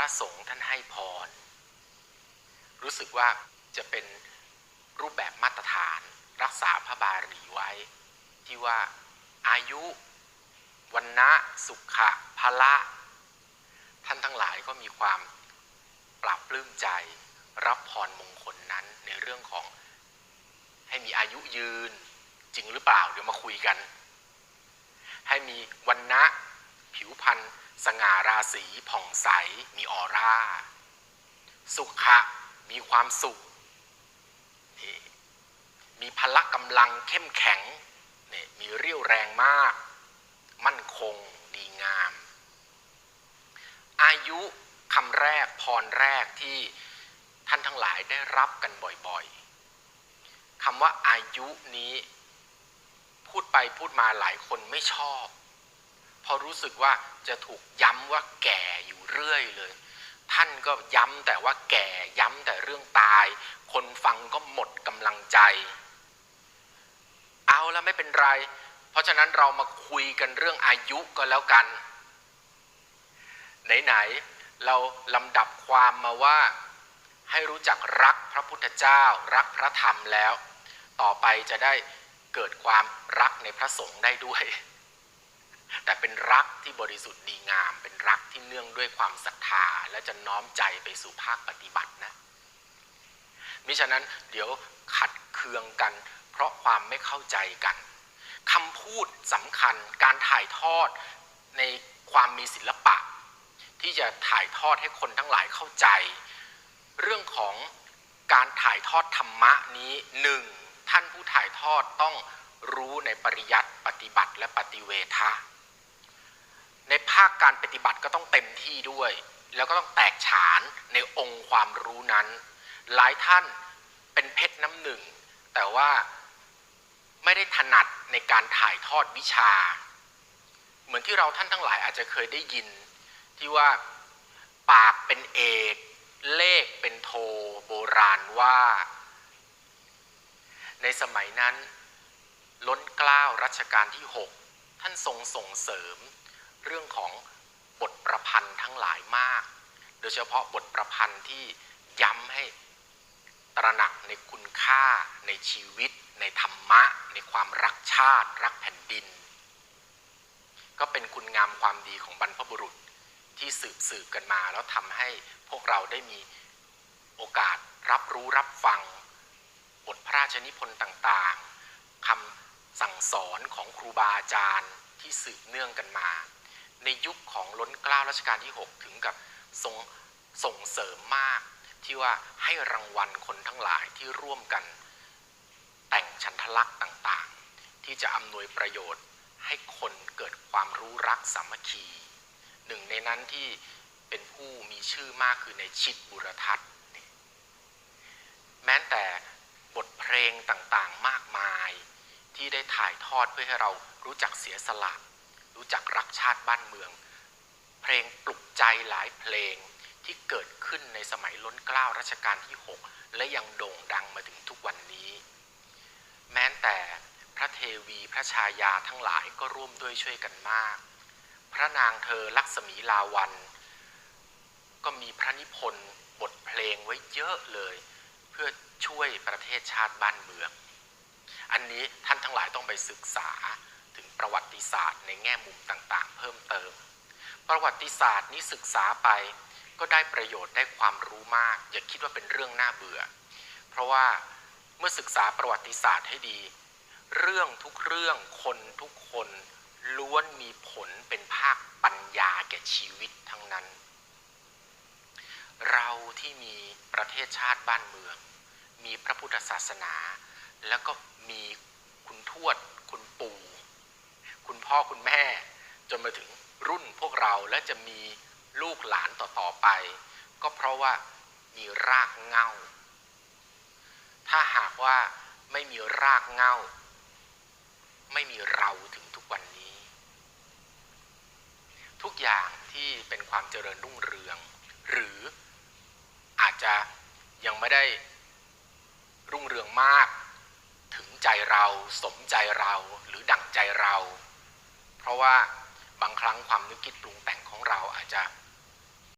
ระสงฆ์ท่านให้พร รู้สึกว่าจะเป็นรูปแบบมาตรฐาน รักษาพระบาลีไว้ ที่ว่าอายุวันนะสุขะพละท่านทั้งหลายก็มีความปรับปลื้มใจ รับพรมงคลนั้นในเรื่องของให้มีอายุยืนจริงหรือเปล่า เดี๋ยวมาคุยกัน ให้มีวันนะ ผิวพรรณสง่าราศีผ่องใสมีออร่า สุขะมีความสุข มีพละกำลังเข้มแข็งนี่มีเรี่ยวแรงมาก มั่นคงดีงาม อายุคำแรกพรแรกที่ท่านทั้งหลายได้รับกันบ่อยๆคำว่าอายุนี้ พูดไปพูดมาหลายคนไม่ชอบ ราะรู้สึกว่าจะถูกย้ำว่าแก่อยู่เรื่อยเลย ท่านก็ย้ำแต่ว่าแก่ย้ำแต่เรื่องตาย คนฟังก็หมดกำลังใจ เอาแล้วไม่เป็นไร เพราะฉะนั้นเรามาคุยกันเรื่องอายุก็แล้วกัน ไหนๆเราลำดับความมาว่าให้รู้จักรักพระพุทธเจ้า รักพระธรรมแล้ว ต่อไปจะได้เกิดความรักในพระสงฆ์ได้ด้วย แต่เป็นรักที่บริสุทธิ์ดีงาม เป็นรักที่เนื่องด้วยความศรัทธา และจะน้อมใจไปสู่ภาคปฏิบัตินะ มิฉะนั้นเดี๋ยวขัดเคืองกัน เพราะความไม่เข้าใจกันคำพูดสำคัญการถ่ายทอดในความมีศิลปะ ที่จะถ่ายทอดให้คนทั้งหลายเข้าใจ เรื่องของการถ่ายทอดธรรมะนี้หนึ่งท่านผู้ถ่ายทอดต้องรู้ในปริยัติปฏิบัติและปฏิเวทะ ในภาคการปฏิบัติก็ต้องเต็มที่ด้วย แล้วก็ต้องแตกฉานในองค์ความรู้นั้น หลายท่านเป็นเพชรน้ำหนึ่ง แต่ว่าไม่ได้ถนัดในการถ่ายทอดวิชา เหมือนที่เราท่านทั้งหลายอาจจะเคยได้ยิน ที่ว่าปากเป็นเอก เลขเป็นโทโบราณว่า ในสมัยนั้น ล้นกล้ารัชกาลที่ 6 ท่านทรงส่งเสริม เรื่องของบทประพันธ์ทั้งหลายมาก โดยเฉพาะบทประพันธ์ที่ย้ำให้ตระหนักในคุณค่าในชีวิต ในธรรมะ ในความรักชาติ รักแผ่นดิน ก็เป็นคุณงามความดีของบรรพบุรุษที่สืบสืบกันมา แล้วทำให้พวกเราได้มีโอกาสรับรู้รับฟัง บทพระราชนิพนธ์ต่างๆคำสั่งสอนของครูบาอาจารย์ที่สืบเนื่องกันมา ในยุคของล้นเกล้ารัชกาลที่ 6 ถึงกับทรงส่งเสริมมากที่ว่าให้รางวัลคนทั้งหลายที่ร่วมกันแต่งชันทลักษณ์ต่างๆ ที่จะอำนวยประโยชน์ให้คนเกิดความรู้รักสามัคคี หนึ่งในนั้นที่เป็นผู้มีชื่อมากคือในชิดบุรทัศน์แม้แต่บทเพลงต่างๆมากมาย ที่ได้ถ่ายทอดเพื่อให้เรารู้จักเสียสละ รู้จักรักชาติบ้านเมือง เพลงปลุกใจหลายเพลงที่เกิดขึ้นในสมัยล้นเกล้ารัชกาลที่ 6 และยังโด่งดังมาถึงทุกวันนี้ แม้แต่พระเทวีพระชายาทั้งหลายก็ร่วมด้วยช่วยกันมาก พระนางเธอลักษมีลาวัน ก็มีพระนิพนธ์บทเพลงไว้เยอะเลย เพื่อช่วยประเทศชาติบ้านเมือง อันนี้ท่านทั้งหลายต้องไปศึกษา ถึงประวัติศาสตร์ในแง่มุมต่างๆ เพิ่มเติม ประวัติศาสตร์นี้ศึกษาไปก็ได้ประโยชน์ได้ความรู้มาก อย่าคิดว่าเป็นเรื่องน่าเบื่อ เพราะว่าเมื่อศึกษาประวัติศาสตร์ให้ดี เรื่องทุกเรื่องคนทุกคนล้วนมีผลเป็นภาคปัญญาแก่ชีวิตทั้งนั้น เราที่มีประเทศชาติบ้านเมือง มีพระพุทธศาสนา แล้วก็มีคุณทวด คุณปู่ คุณ พ่อคุณแม่ จนมาถึงรุ่นพวกเราและจะมีลูกหลานต่อๆไป ก็เพราะว่ามีรากเงาถ้าหากว่าไม่มีรากเงาไม่มีเราถึงทุกวันนี้ ทุกอย่างที่เป็นความเจริญรุ่งเรือง หรืออาจจะยังไม่ได้รุ่งเรืองมาก ถึงใจเราสมใจเราหรือดั่งใจเรา เพราะว่าบางครั้งความนึกคิดปรุงแต่งของเราอาจจะ